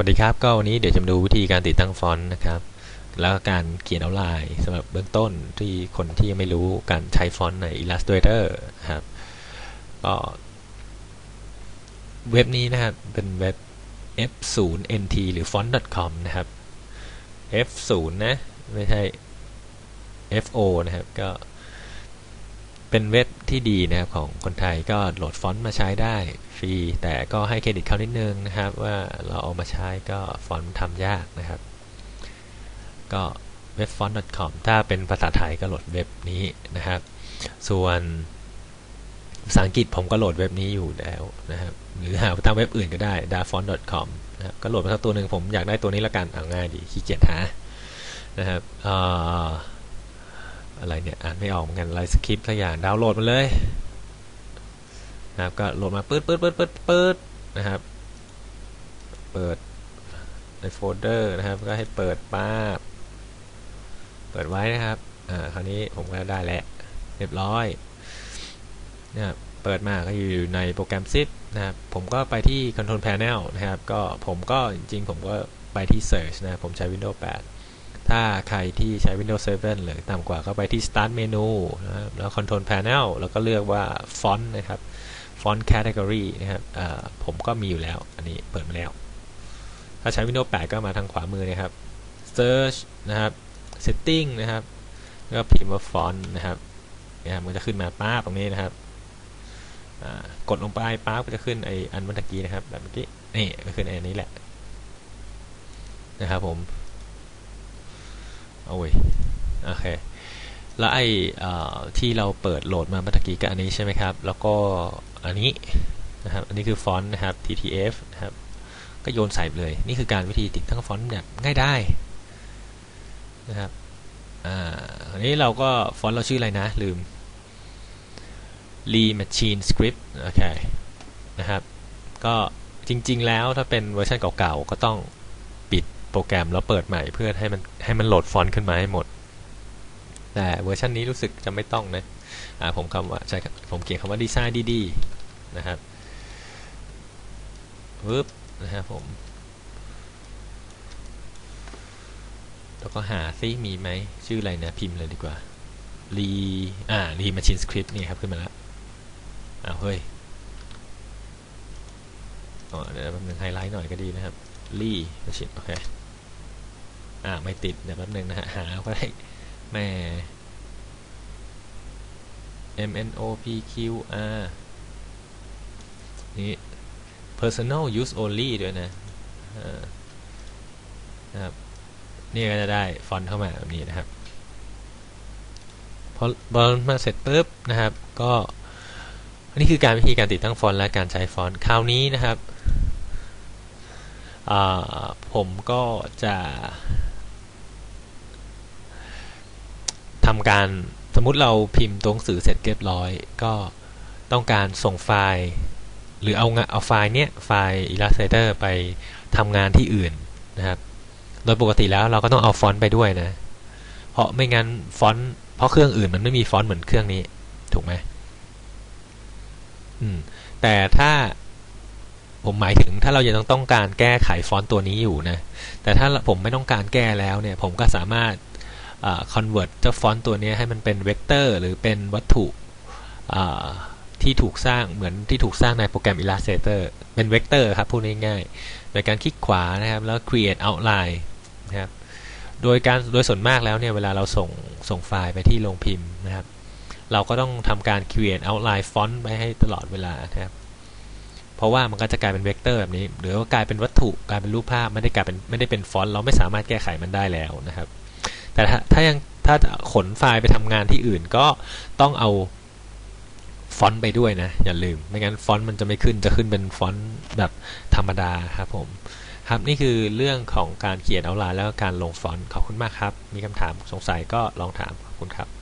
วัสดีครับ ก็วันนี้เดี๋ยวจะมาดูวิธีการติดตั้งฟอนต์นะครับ แล้วก็การเขียนเอาไลน์สำหรับเบื้องต้นที่คนที่ยังไม่รู้การใช้ฟอนต์ใน Illustrator นะครับก็เว็บนี้นะครับ เป็นเว็บ f0nt หรือ font.com นะครับ f0 นะ ไม่ใช่ fo นะครับ ก็ เป็นเว็บที่ดีนะครับของคนไทยก็โหลดฟอนต์มาใช้ได้ฟรี แต่ก็ให้เครดิตเขานิดนึงนะครับ ว่าเราเอามาใช้ก็ฟอนต์ทำยากนะครับ ก็เว็บ font.com ถ้าเป็นภาษาไทยก็โหลดเว็บนี้นะครับ ส่วนภาษาอังกฤษผมก็โหลดเว็บนี้อยู่แล้วนะครับ หรือหาตามเว็บอื่นก็ได้ dafont.com นะครับก็โหลดมาสักตัวหนึ่งผมอยากได้ตัวนี้ละกันเอาง่ายดีขี้เกียจหานะครับ อะไรเนี่ยอ่านไม่ออกเหมือนกันไลน์สคริปต์ทุกอย่างดาวน์โหลดมาเลยนะครับก็โหลดมาปื๊ดปื๊ดปื๊ดปื๊ดปื๊ดนะครับเปิดในโฟลเดอร์นะครับ ก็ให้เปิดป้าบเปิดไว้นะครับอ่าคราวนี้ผมก็ได้แล้วเรียบร้อยนะครับเปิดมาก็อยู่ในโปรแกรมซิปนะครับผมก็ไปที่ Control Panel นะครับ ก็ผมก็จริงๆ ผมก็ไปที่ Search นะผมใช้ Windows 8 ถ้าใครที่ใช้ Windows 7 หรือต่ำกว่าก็ไปที่ Start Menu นะครับแล้ว Control Panel แล้วก็เลือกว่า Font นะครับ Font Category นะครับผมก็มีอยู่แล้ว อันนี้เปิดมาแล้ว ถ้าใช้ Windows 8 ก็มาทางขวามือนะครับ Search นะครับ Setting นะครับ แล้วก็พิมพ์ว่า Font นะครับนะครับมันจะขึ้นมาป้าตรงนี้นะครับกดลงไปปั๊บก็จะขึ้นไออันเมื่อกี้นะครับแบบเมื่อกี้นี่ก็ขึ้นไออันนี้แหละนะครับผม โอ้ยโอเคแล้วไอ้ที่เราเปิดโหลดมาเมื่อกี้ก็อันนี้ใช่ไหมครับ แล้วก็อันนี้นะครับ อันนี้คือฟอนต์นะครับ TTF นะครับ ก็โยนใส่เลย นี่คือการวิธีติดตั้งฟอนต์แบบง่ายได้นะครับ อ่า อันนี้เราก็ฟอนต์เราชื่ออะไรนะ ลืม r e machine script โอเค นะครับ ก็จริงๆแล้วถ้าเป็นเวอร์ชันเก่าๆ ก็ต้อง โปรแกรมแล้วเปิดใหม่เพื่อให้มันให้มันโหลดฟอนต์ขึ้นมาให้หมด แต่เวอร์ชันนี้รู้สึกจะไม่ต้องนะผมคำว่าใช่ผมเขียนคำว่าดีไซน์ดีๆนะครับปึ๊บนะครับผม แล้วก็หาซิมีไหมชื่ออะไรนะ พิมพ์เลยดีกว่ารีอ่ารีมาชินสคริปต์นี่ครับ ขึ้นมาแล้วอ้าวเฮ้ย อ๋อเดี๋ยวแป๊บนึงไฮไลท์หน่อยก็ดีนะครับรีมาชินโอเคอ่าไม่ติดเดี๋ยวแป๊บนึงนะฮะหาก็ได้แม่ M N O P Q R นี่ personal use only ด้วยนะนะครับนี่ก็จะได้ฟอนต์เข้ามาแบบนี้นะครับพอบอลมาเสร็จปุ๊บนะครับ ก็นนี้คือการวิธีการติดตั้งฟอนต์และการใช้ฟอนต์คราวนี้นะครับ ผมก็จะทำการสมมุติเราพิมพ์ตัวหนังสือเสร็จเรียบร้อย ก็ต้องการส่งไฟล์ หรือเอาเอาไฟล์เนี้ยไฟล์ Illustrator ไปทำงานที่อื่นนะครับ โดยปกติแล้วเราก็ต้องเอาฟอนต์ไปด้วยนะ เพราะไม่งั้นฟอนต์เพราะเครื่องอื่นมันไม่มีฟอนต์เหมือนเครื่องนี้ ถูกไหมอืมแต่ถ้า ผมหมายถึงถ้าเรายังต้องการแก้ไขฟอนต์ตัวนี้อยู่นะ แต่ถ้าผมไม่ต้องการแก้แล้วเนี่ย ผมก็สามารถ convert เจ้าฟอนต์ตัวนี้ให้มันเป็นเวกเตอร์หรือเป็นวัตถุที่ถูกสร้างเหมือนที่ถูกสร้างในโปรแกรม Illustrator เป็นเวกเตอร์ครับพูดง่ายๆ โดยการคลิกขวานะครับ แล้ว create outline นะครับ โดยการโดยส่วนมากแล้วเนี่ย เวลาเราส่งส่งไฟล์ไปที่โรงพิมพ์นะครับ เราก็ต้องทำการ create outline font ไปให้ตลอดเวลานะครับ เพราะว่ามันก็จะกลายเป็นเวกเตอร์แบบนี้ หรือว่ากลายเป็นวัตถุกลายเป็นรูปภาพไม่ได้กลายเป็นไม่ได้เป็นฟอนต์เราไม่สามารถแก้ไขมันได้แล้วนะครับ แต่ถ้าถ้ายังถ้าขนไฟล์ไปทำงานที่อื่นก็ต้องเอาฟอนต์ไปด้วยนะ อย่าลืม ไม่งั้นฟอนต์มันจะไม่ขึ้นจะขึ้นเป็นฟอนต์แบบธรรมดาครับผมครับนี่คือเรื่องของการเขียนเอาไลน์แล้วการลงฟอนต์ขอบคุณมากครับ มีคำถามสงสัยก็ลองถามขอบคุณครับ